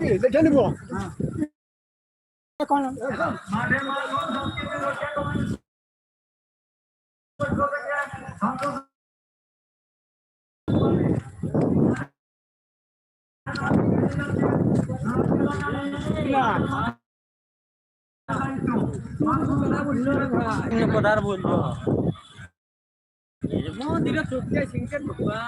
দেখে নিব এখন কথা আর বলল মন্দিরে চোখে সিংকে ঢুকবা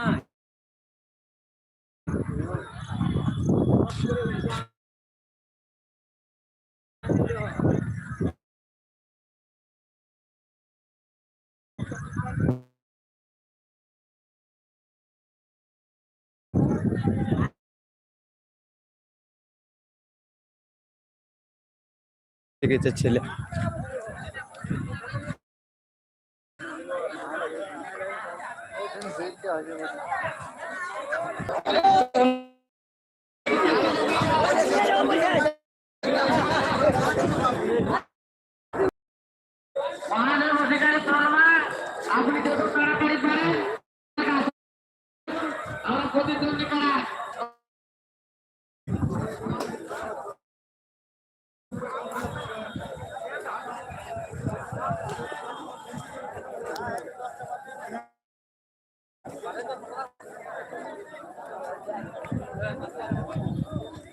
গেছে ছেলে মহানগর অধিকারী তরবার আপনি যত তাড়াতাড়ি পারেন আমার প্রতিদ্বন্দ্বী করা।